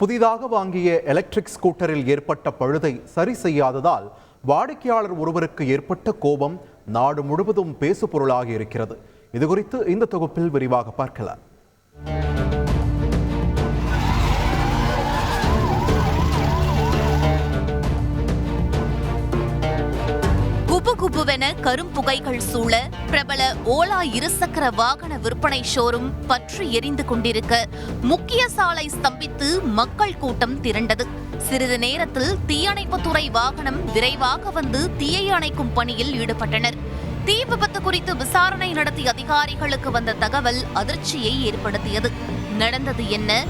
புதிதாக வாங்கிய எலக்ட்ரிக் ஸ்கூட்டரில் ஏற்பட்ட பழுதை சரி செய்யாததால் வாடிக்கையாளர் ஒருவருக்கு ஏற்பட்ட கோபம் நாடு முழுவதும் பேசுபொருளாகி இருக்கிறது. இது குறித்து இந்த தொகுப்பில் விரிவாக பார்க்கலாம். குபுகுபுவென கரும்புகைகள் சூழ பிரபல ஓலா இருசக்கர வாகன விற்பனை ஷோரூம் பற்றி எரிந்து கொண்டிருக்க முக்கிய சாலை ஸ்தம்பித்து மக்கள் கூட்டம் திரண்டது. சிறிது நேரத்தில் தீயணைப்புத்துறை வாகனம் விரைவாக வந்து தீயை அணைக்கும் பணியில் ஈடுபட்டனர். தீ விபத்து குறித்து விசாரணை நடத்திய அதிகாரிகளுக்கு வந்த தகவல் அதிர்ச்சியை ஏற்படுத்தியது. நடந்தது என்ன?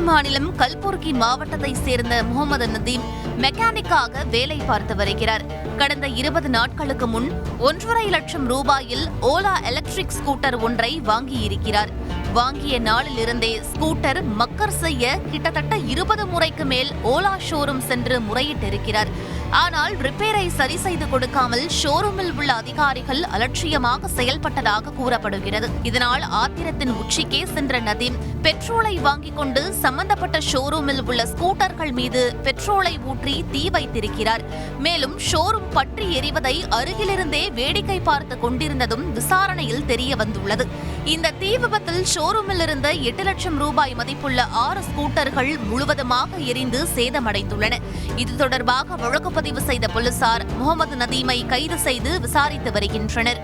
மாநிலம் கல்புர்கி மாவட்டத்தை சேர்ந்த முகமது நதீம் மெக்கானிக்காக வேலை பார்த்து வருகிறார். கடந்த இருபது நாட்களுக்கு முன் ஒன்றரை லட்சம் ரூபாயில் ஓலா எலக்ட்ரிக் ஸ்கூட்டர் ஒன்றை வாங்கியிருக்கிறார். வாங்கிய நாளில் இருந்தே ஸ்கூட்டர் மக்கர் செய்ய கிட்டத்தட்ட இருபது முறைக்கு மேல் ஓலா ஷோரூம் சென்று முறையிட்டிருக்கிறார். ஆனால் ரிப்பேரை சரி செய்து கொடுக்காமல் ஷோரூமில் உள்ள அதிகாரிகள் அலட்சியமாக செயல்பட்டதாக கூறப்படுகிறது. இதனால் ஆத்திரத்தின் உச்சிக்கே சென்ற நதீம் பெட்ரோலை வாங்கிக் கொண்டு சம்பந்தப்பட்ட ஷோரூமில் உள்ள ஸ்கூட்டர்கள் மீது பெட்ரோலை ஊற்றி தீ வைத்திருக்கிறார். மேலும் ஷோரூம் பற்றி எரிவதை அருகிலிருந்தே வேடிக்கை பார்த்து கொண்டிருந்ததும் விசாரணையில் தெரிய வந்துள்ளது. இந்த தீ விபத்தில் ஷோரூமில் இருந்த எட்டு லட்சம் ரூபாய் மதிப்புள்ள ஆறு ஸ்கூட்டர்கள் முழுவதுமாக எரிந்து சேதமடைந்துள்ளன. இது தொடர்பாக வழக்கு பதிவு செய்த போலீசார் முகமது நதீமை கைது செய்து விசாரித்து வருகின்றனர்.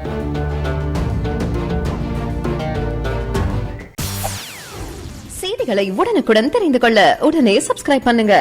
செய்திகளை உடனுக்குடன் தெரிந்து கொள்ள உடனே சப்ஸ்கிரைப் பண்ணுங்க.